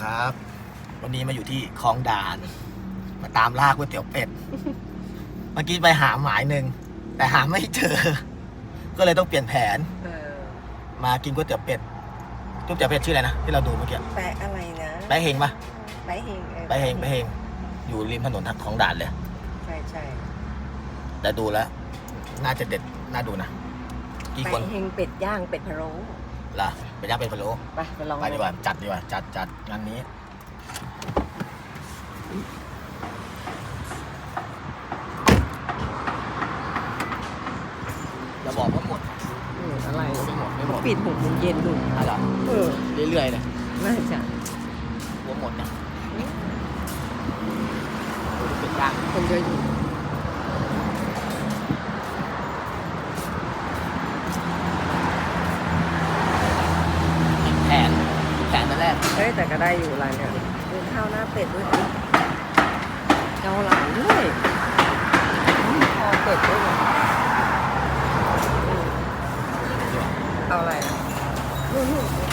ครับ วันนี้มาอยู่ที่คลองด่าน มาตามล่าก๋วยเตี๋ยวเป็ด เมื่อกี้ไปหาหมายหนึ่งแต่หาไม่เจอ ก็เลยต้องเปลี่ยนแผน เออมากินก๋วยเตี๋ยวเป็ดก๋วยเตี๋ยวเป็ดชื่ออะไรนะที่เราดูเมื่อกี้แปะอะไรนะแปะเฮงปะแปะเฮงออแปะเฮงแปะเฮงอยู่ริมถนนทักคลองด่านเลย ใช่ใช่แต่ดูแล้ว น่าจะเด็ดน่าดูนะกี่คนแปะเฮงเป็ดย่างเป็ดพะโล้ล่ะ เป็นย่างเป็นพะโล้ไปไปลองไปดีกว่าจัดดีกว่าจัดจัดงานนี้อย่าบอกว่าหมดเอออะไรไม่หมดไม่หมดปิดหกโมงเย็นดูอะไรเออเรื่อยๆเลยน่าจะหัวหมดเนี่ยเป็นย่างคนเยอะอยู่ เฮ้ยแต่ก็ได้อยู่ร้านเนี่ยดูข้าวหน้าเป็ดด้วยนะเกาเหลาด้วยคอเป็ดด้วยเหรอเอาอะไรอะ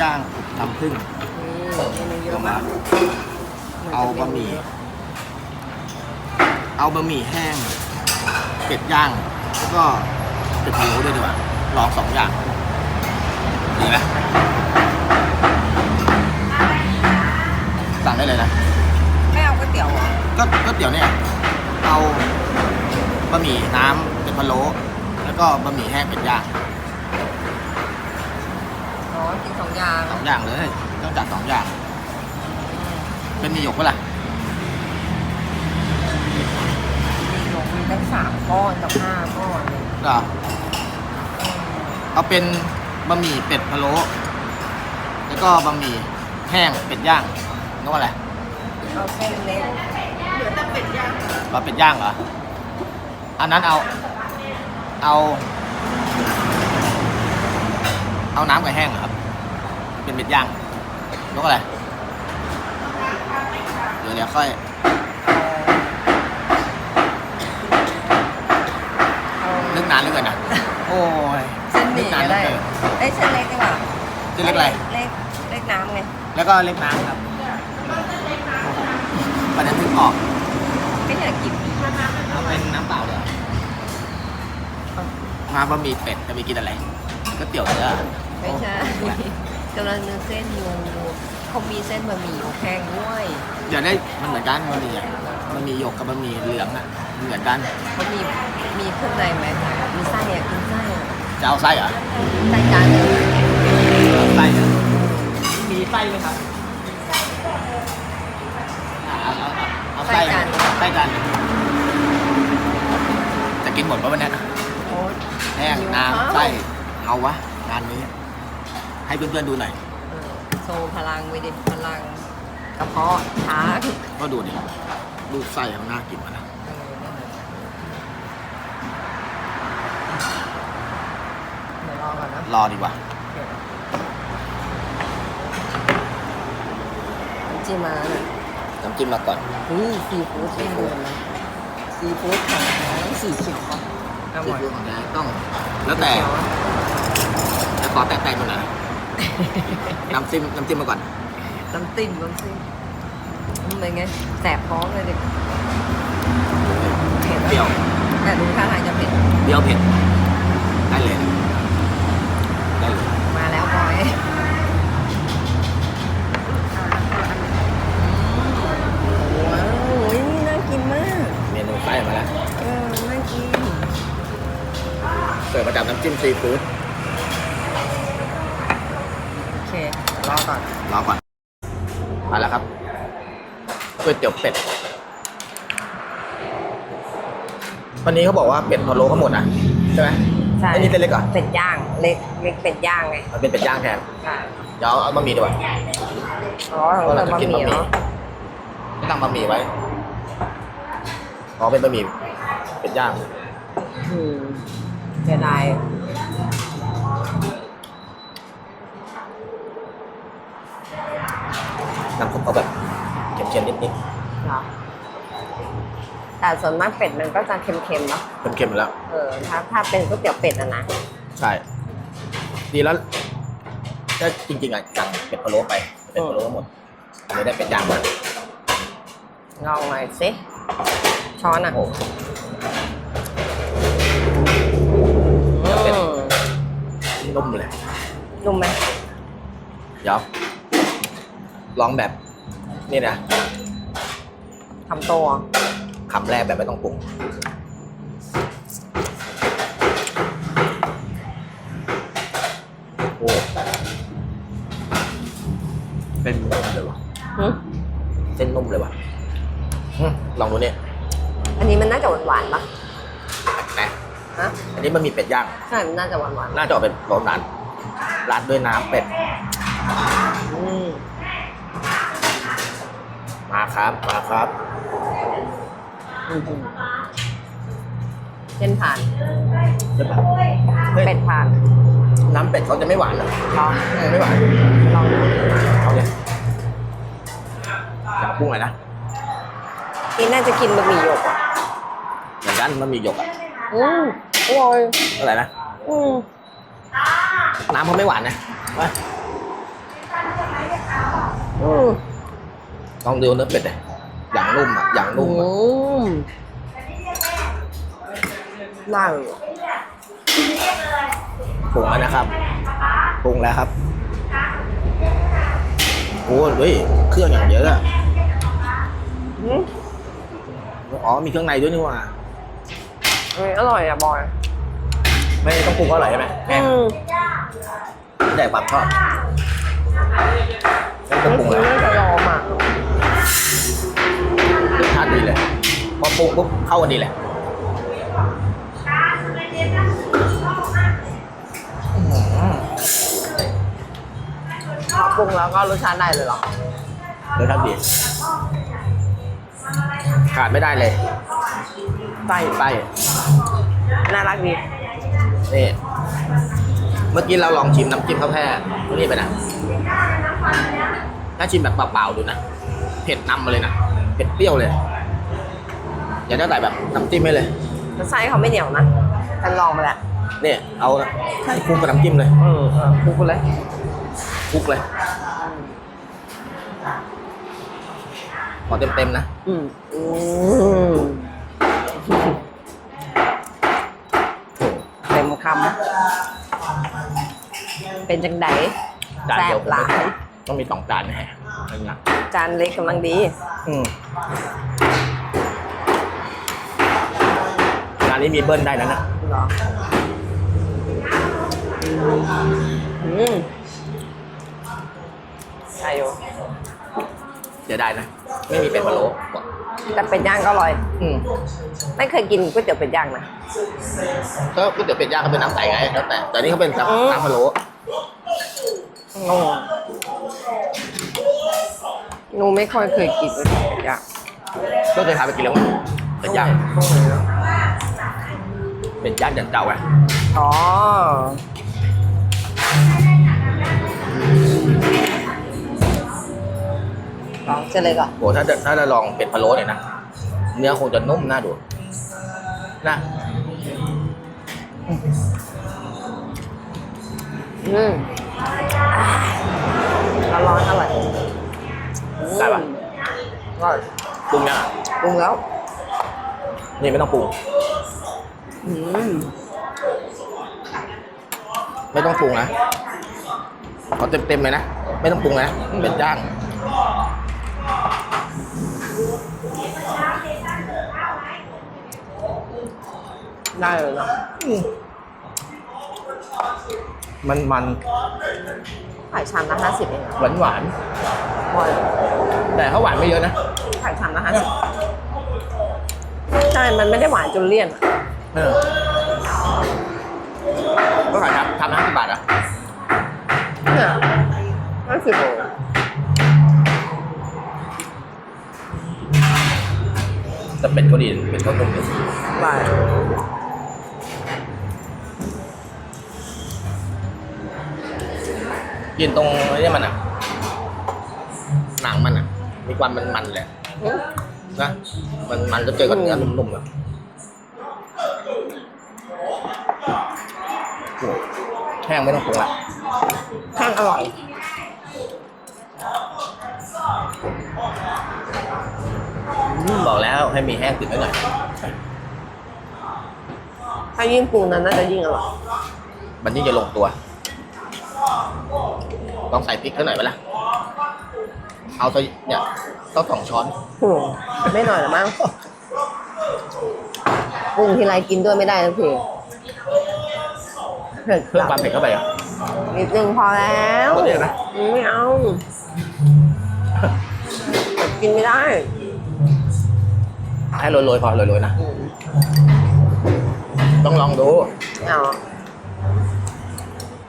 ย่างทำพึ่งนี่เมนูเยอะมากเอาบะหมี่เอาบะหมี่แห้งเป็ดย่างแล้วก็เป็ดพะโล้ด้วยดีกว่าลองสองอย่างดีไหมสั่งได้เลยนะ ไม่เอาก๋วยเตี๋ยวเหรอก็ก็เดี๋ยวเนี่ย เอาบะหมี่น้ำเป็ดพะโล้แล้วก็บะหมี่แห้งเป็ดย่าง อ๋อกินสอง อย่างสองอย่างเลยต้องจัดสองอย่าง เป็นมีหยกปะล่ะมีหลงมีตั้งสามก้อนกับห้าก้อนเลยก็เอาเป็นบะหมี่เป็ดพะโล้แล้วก็บะหมี่แห้งเป็ดย่างนึกว่าอะไรเอาเส้นเล็กเหลือแต่เป็ดย่างบะเป็ดย่างเหรออันนั้นเอา เอา เอาน้ำกับแห้งเหรอครับ เป็นเป็ดย่างนึกว่าอะไรเดี๋ยวเดี๋ยวค่อยเอานึกนานเหลือเกินนะโอ้ย เส้นหมี่กนานก็เหลือได้เกินเอ้ยเส้นเล็กดีกว่าเส้นเล็กอะไร เล็กเล็กน้ำไงแล้วก็เล็กน้ำครับประเด็นนึกออกไม่อยากกินเอาเป็นน้ำเปล่าเลยมาบะหมี่เป็ดจะไปกินอะไรก๋วยเตี๋ยวเนื้อ ไม่ใช่ กำลังนึกเส้นอยู่เขามีเส้นบะหมี่แห้งด้วยเดี๋ยวได้มันเหมือนกันบะหมี่อะบะหมี่หยกกับบะหมี่เหลืองอะเหมือนกันเขามีมีเครื่องในไหมมีไส้อะกินไส้อะจะเอาไส้เหรอไส้จานเลยเอาไส้เหรอมีไส้ไหมครับอะเอาเอาเอาเอาไส้ไส้จานจะกินหมดปะวันเนี้ยโอ้ยแห้งหิวน้ำข้าวไส้เอาวะงานนี้ ให้เพื่อนๆดูหน่อย เออโชว์พลังไปดิพลังกระเพาะช้างก็ดูดิดูไส้มันน่ากินมานะเดี๋ยวรอก่อนนะรอดีกว่าน้ำจิ้มมาแล้วเนี่ยน้ำจิ้มมาก่อนอุ้ยซีฟู้ดที่เดือนนะซีฟู้ดของแท้ต้องสีเขียวอะอซีร่อยฟู้ดของแท้ต้อง แล้วแต่เขียวอะแต่ขอแตะๆดูหน่อยนะ น้ำจิ้มน้ำจิ้มมาก่อน น้ำติ้มน้ำติ้มมันเป็นไงแสบท้องเลยดิเผ็ดเปรี้ยว แต่ดูท่าทางจะเผ็ด เปรี้ยวเผ็ด ได้เลยนะได้เลย มาแล้วบอยว้าวโอ้ยนี่น่ากินมาก เมนูไส้มาแล้ว เออ น่ากิน เสิร์ฟมาจากน้ำจิ้มซีฟู้ด โอเคร อก่อนรอก่อนมาแล้วครับก๋วยเตี๋ยวเป็ดวันนี้เขาบอกว่าเป็ดพะโล้เขาหมดนะใช่ไหมใช่ไอ้นี่เส้นเล็กเหรอเป็ดย่างเล็กเล็กเป็ดย่างไงมันเป็นเป็ดย่างแทนใช่เดี๋ยวเอาบะหมี่ดีกว่าอ๋อของเราบะหมี่เนาะไม่ตั้งบะหมี่ไว้ขอเป็นบะหมี่เป็ดย่างอืมเสียดาย น้ำซุปเขาแบบเค็มๆนิดเหรอแต่ส่วนมากเป็ดมันก็จะเค็มๆเนาะๆเค็มๆอยู่แล้ว เออถ้าถ้าเป็นก๋วยเตี๋ยวเป็ดอะนะใช่ ดีแล้วก็จริงๆอะสั่งเป็ดพะโล้ไปเป็ดพะโล้หมดเลยได้เป็ดย่างมาลองหน่อยสิช้อนอะโอ้ อืมนุ่มเลย นุ่มไหมเดี๋ยว ลองแบบนี่นะทำตัวคำแรกแบบไม่ต้องปรุงโอ้เป็นนุ่มเลยวะหึเส้นนุ่มเลยวะอืมลองดูเนี่ยอันนี้มันน่าจะหวานๆปะนะฮะอันนี้มันมีเป็ดย่าง ใช่มันน่าจะหวานน่าจะออกเป็นร้อนร้านราดด้วยน้ำเป็ดๆอืม มาครับ มาครับอืมเส้นผ่านเดี๋ยวแบบเฮ้ยเป็ดผ่านน้ำเป็ดเขาจะไม่หวานเหรอลองเออไม่หวานลองดูเอาเลยจะปรุงอะไรนะนี่น่าจะกินบะหมี่หยกอะเหมือนกันมันมีหยกอะอืมอร่อยอะไรนะอืมน้ำเขาไม่หวานนะมาอืม ลองดูเนื้อเป็ดเลยอย่างนุ่มอะอย่างอืนุ่มอะมได้เลยปรุงแล้วนะครับปรุงแล้วครับโอ้เฮ้ยเครื่องอย่างเยอะอะอืมอ๋อมีเครื่องในด้วยนี่หว่าอันนี้อร่อยอะบอย ไม่ต้องปรุงก็อร่อยใช่ไหมแม่อืมแต่ความชอบไม่ต้องปรุงแล้วน่าจะยอม อะรสชาติดีเลยพอปรุงปุ๊บเข้ากันดีเลยอื้อหือพอปรุงแล้วก็รสชาติได้เลยเหรอรสชาติดีขาดไม่ได้เลยไส้ไส้น่ารักดีนี่เมื่อกี้เราลองชิมน้ำจิ้มข้าวแพร่นี่ไปนะถ้าชิมแบบเปล่าๆดูนะ เผ็ดนำมาเลยนะ เผ็ดเปรี้ยวเลย อย่าได้ใส่แบบน้ำจิ้มให้เลยแต่ไส้เขาไม่เหนียวนะฉันลองมาแล้วเนี่ยเอาใช่คลุกกับน้ำจิ้มเลยเออเออคลุกไปเลยคลุกเลยพอเต็มๆนะอืมอืมเต็มคำเป็นจังไดจานแซ่เดียวบหลายต้องมีสองจานแน่นั่นนะจานเล็กกำลังดี อืมงานนี้มีเบิ้ลได้แล้วนะเหรออืมใช่อยู่เดี๋ยวได้นะ ไม่มีเป็ดพะโล้บอกแต่เป็ดย่างก็อร่อย อืมไม่เคยกินก๋วยเตี๋ยวเป็ดย่างนะก็ก๋วยเตี๋ยวเป็ดย่างเขาเป็นน้ำใสไงแล้วแต่แต่นี่เขาเป็นอืมน้ำพะโล้งงหนูไม่ค่อยเคยกินก๋วยเตี๋ยวเป็ดย่างก็เคยพาไปกินแล้วไงเป็ดย่างตรงไหนอะ เป็ดย่างอย่างเก่าไงอ๋อ ลองเจะเลยก่อนโหถ้าถ้าจะลองเป็ดพะโล้เนี่ยนะ เนื้อคงจะนุ่มน่าดูนะ อืมร้อนร้อนๆอร่อยได้ปะอร่อยปรุงยังอะปรุงแล้ว นี่ไม่ต้องปรุงอืม ไม่ต้องปรุงนะขอเต็มๆเลยนะ ไม่ต้องปรุงนะ เป็ดย่างได้เลยเนาะมันมันขายชามละห้าสิบเองอะหวานหวานบอยๆแต่เขาหวานไม่เยอะนะขายชามละห้าสิบใช่ มันไม่ได้หวานจนเลี่ยน อะเออก็ขายครับทำห้าสิบบาทอะเนี่ยห้าสิบโลแต่เป็ดก็ดีเป็ดก็นุ่มดีบายกินตรงนี้มันอะ หนังมันอะ มีความมันมันๆเลยอืมนะ มันมันจะเจอกับเนื้อนุ่มๆอะโอ้แห้ งไม่ต้องปรุงละแห้งอร่อยบอกแล้วให้มีแห้งติดไว้หน่อยถ้ายิ่งปรุงนั้นน่าจะยิ่งอร่อย มันยิ่งจะลงตัว ต้องใส่พริกเท่าหน่อยไหมล่ะ เอาตัวเนี่ยต้องสองช้อนอืมไม่หน่อยหรอมั้งปรุงทีไรกินด้วยไม่ได้ทันที เผ็ดเพิ่มความเผ็ดเข้าไปอะนิดนึงพอแล้วหมดเลยนะไม่เอาเผ็ดกินไม่ได้ให้โรยๆพอโรยๆนะอืมต้องลองดูไม่เอา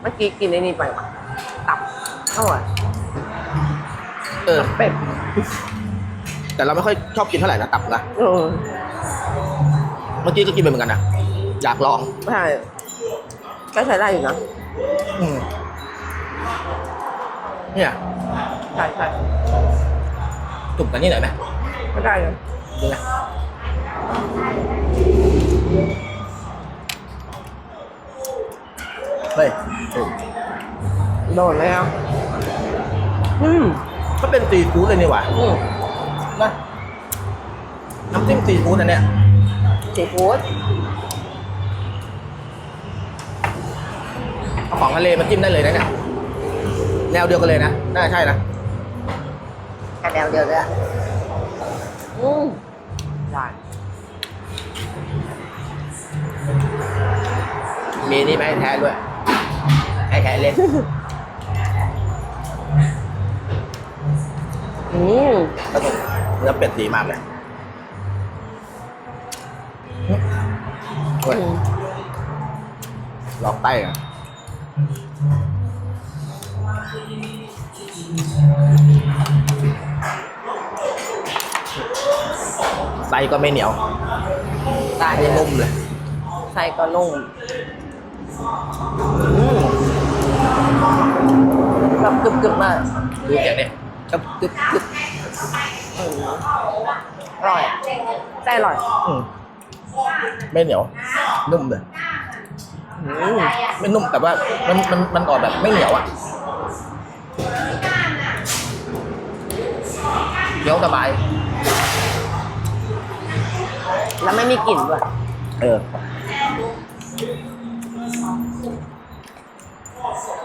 เมื่อกี้กินไอ้นี่ไปว่ะตับอร่อยเออเป็ดแต่เราไม่ค่อยชอบกินเท่าไหร่นะตับนะเออเมื่อกี้ก็กินไปเหมือนกันนะอยากลองใช่ ก็ใช้ได้อยู่นะอืมเนี่ยใช่ใช่จุ่มกันนี่หน่อยไหมก็ได้เลยดูนะเฮ้ยโดนเลยอะอืมก็เป็นซีฟู้ดเลยนี่หว่าอืมนะน้ำจิ้มซีฟู้ดอันเนี้ยซีฟู้ด เอา ของทะเลมาจิ้มได้เลยนะเนี่ยแนวเดียวกันเลยนะน่าใช่นะแค่แนวเดียวเลยอะอืมได้มีนี่ไหมให้แท้ด้วยให้แท้เล่นอืมแล้วก็เนื้อเป็ดดีมากเลยเฮ้ยลองไต้อะ ไส้ก็ไม่เหนียวได้ไส้นุ่มเลยไส้ก็นุ่มแบบกรึบๆมากดูเสียงเนี่ยกึบกึบกึบอืมอร่อยไส้อร่อย อืมไม่เหนียว นุ่มเลยอืม ไม่นุ่มแต่ว่ามันมันมันออกแบบไม่เหนียวอะเคี้ยวสบาย แล้วไม่มีกลิ่นด้วย เออ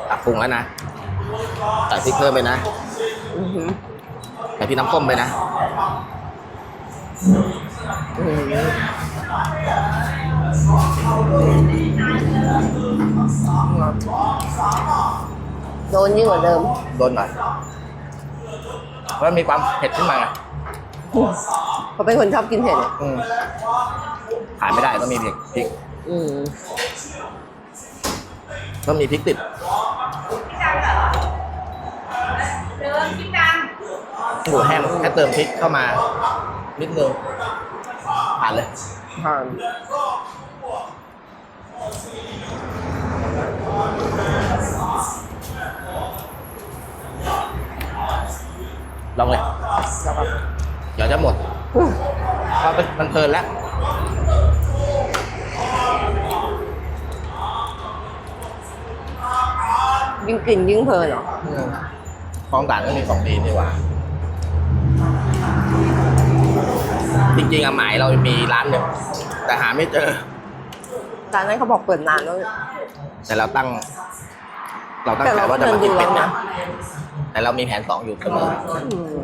ตักปรุงแล้วนะใส่พริกเพิ่มไปนะอือหือใส่พริกน้ำส้มไปนะอืม โดนยิ่งกว่าเดิม โดนหน่อยเพราะมันมีความเผ็ดขึ้นมาไงเขาเป็นคนชอบกินเผ็ดเนี่ยอืมขายไม่ได้ต้องมีพริกพริกอืมต้องมีพริกติดหมูแห้งแค่เติมพริกเข้ามา นิดนึงผ่านเลยผ่าน ลองเลยแล้วก็เดี๋ยวจะหมดอืมเพราะมันเพลินแล้วยิ่งกินยิ่งเพลินเหรอคลองด่านก็มีของดีนี่หว่า จริงๆอะหมายเรามีร้านหนึ่งแต่หาไม่เจอร้านนั้นเขาบอกเปิดนานแล้ว แต่เราตั้ง เราตั้งแต่ใจเราก็ว่าจะเดินมาดูกินเป็แล้ดวนะนะแต่เรามีแผนสองอยู่เสมออืม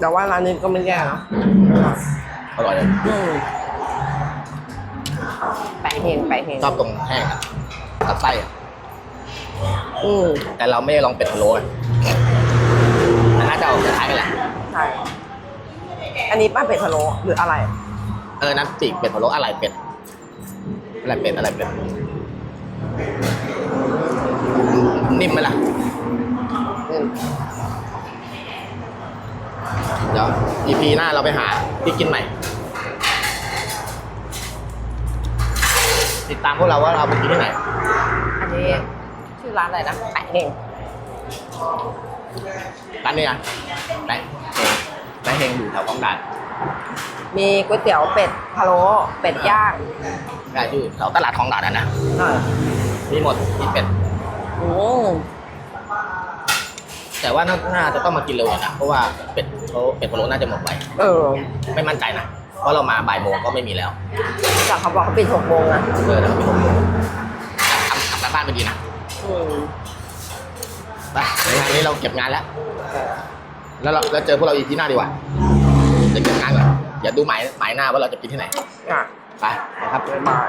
แต่ว่าร้านนี้ก็ไม่แย่นะอร่อยเลยอืมแปะเฮงแปะเฮงชอบตรงแห้งอะกับไส้อะอืมแต่เราไม่ได้ลองเป็ดพะโล้อะแต่น่าจะเอาคล้ายๆกันแหละใช่อันนี้ป้าเป็ดพะโล้หรืออะไร เออนั้นปีกเป็ดพะโล้อะไรเป็ดอะไรเป็ดอะไรเป็ด นิ่มไหมล่ะอืมเดี๋ยว EP หน้าเราไปหาที่กินใหม่ ติดตามพวกเราว่าเราไปกินที่ไหน อันนี้ชื่อร้านอะไรนะแปะเฮงร้านนี้นะแต่แต่เฮงอยู่แถวคลองด่านมีก๋วยเตี๋ยวเป็ดพะโล้เป็ดย่างแต่อยู่แถวตลาดคลองด่านนะนะอ่ามีหมดมีเป็ด อืมแต่ว่าน่าน่าจะต้องมากินเร็วหน่อยนะเพราะว่าเป็ดเขาเป็ดพะโล้น่าจะหมดไปเออไม่มั่นใจนะเพราะเรามาบ่ายโมงก็ไม่มีแล้วจากเขาบอกเขาปิดหกโมงอะเออเดี๋ยวเราไปหกโมงทำทำการบ้านไปดีนะอืมไปในงานนี้เราเก็บงานแล้วแล้วเราแล้วเจอพวกเราอีพีหน้าดีกว่าจะเก็บงานก่อนอย่าดูหมายหมายหน้าว่าเราจะกินที่ไหนอะไปนะครับบ๊ายบาย